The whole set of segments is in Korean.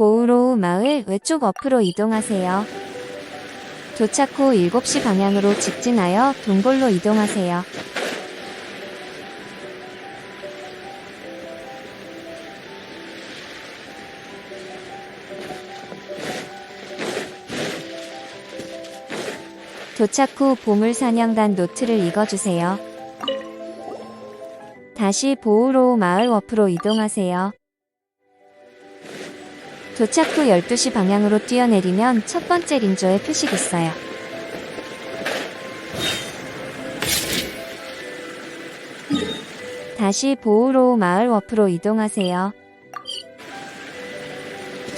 보우로우 마을 외쪽 옆으로 이동하세요. 도착 후 7시 방향으로 직진하여 동굴로 이동하세요. 도착 후 보물사냥단 노트를 읽어주세요. 다시 보우로우 마을 워프로 이동하세요. 도착 후 12시 방향으로 뛰어내리면 첫 번째 린조에 표식 있어요. 다시 보우로우 마을 워프로 이동하세요.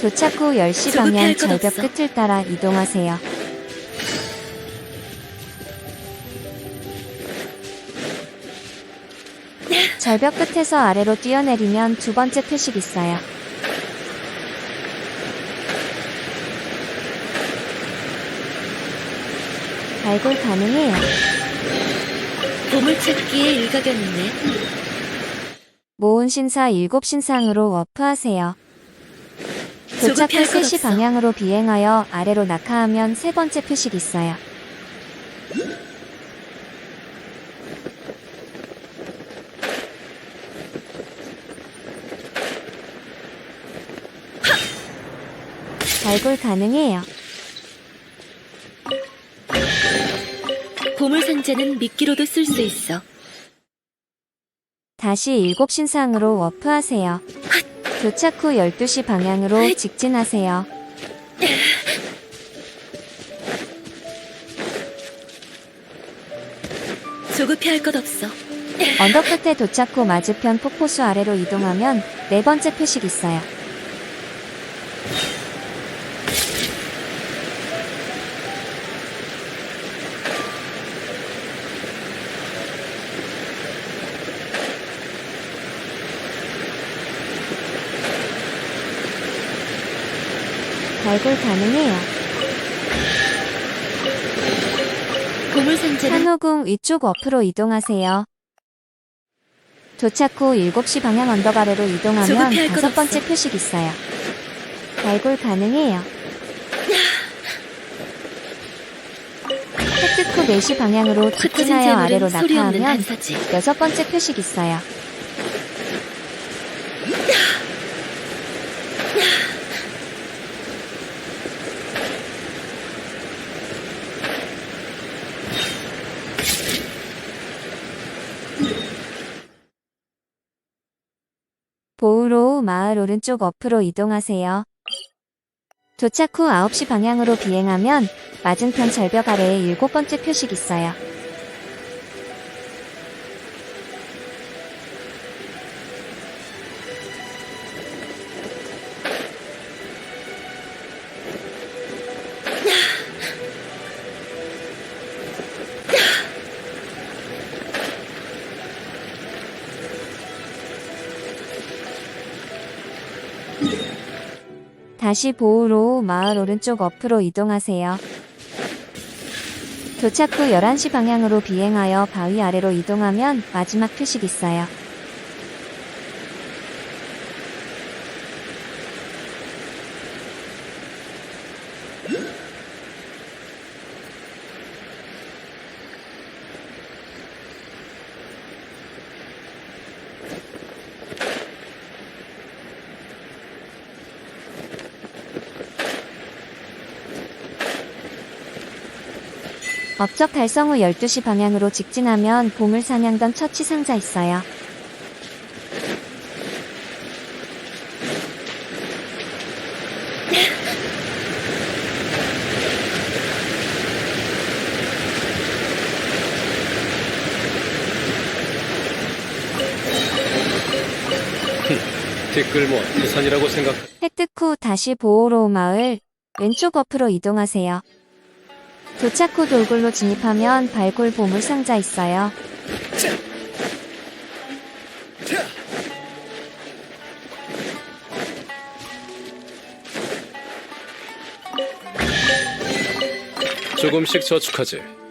도착 후 10시 조급해 방향 절벽. 끝을 따라 이동하세요. 절벽 끝에서 아래로 뛰어내리면 두 번째 표식 있어요. 발굴 가능해요. 보물찾기에 일가견이네. 모은 신사 7신상으로 워프하세요. 도착 후 조급해 할것 3시 없어. 방향으로 비행하여 아래로 낙하하면 세 번째 표식 있어요. 발굴 가능해요. 보물 상자는 미끼로도 쓸 수 있어. 다시 일곱 신상으로 워프하세요. 도착 후 12시 방향으로 직진하세요. 조급해 할 것 없어. 언덕 끝에 도착 후 맞은편 폭포수 아래로 이동하면 네 번째 표식 있어요. 발굴 가능해요. 보물상자는 산호궁 위쪽 옆으로 이동하세요. 도착 후 7시 방향 언덕 아래로 이동하면 조급해 할 것 다섯 없어. 번째 표식 있어요. 발굴 가능해요. 획득 후 4시 방향으로 직진하여 아래로 재물은 소리 없는 낙하하면 단서지. 여섯 번째 표식 있어요. 보우로우 마을 오른쪽 옆으로 이동하세요. 도착 후 9시 방향으로 비행하면 맞은편 절벽 아래에 일곱 번째 표식 있어요. 다시 보우로 마을 오른쪽 옆으로 이동하세요. 도착 후 11시 방향으로 비행하여 바위 아래로 이동하면 마지막 표식 있어요. 업적 달성 후 12시 방향으로 직진하면 보물 사냥단 처치 상자 있어요. 티끌 뭐 태산이라고 생각. 획득 후 다시 보호로 마을 왼쪽 옆으로 이동하세요. 도착 후 돌굴로 진입하면 발굴 보물 상자 있어요. 조금씩 저축하지.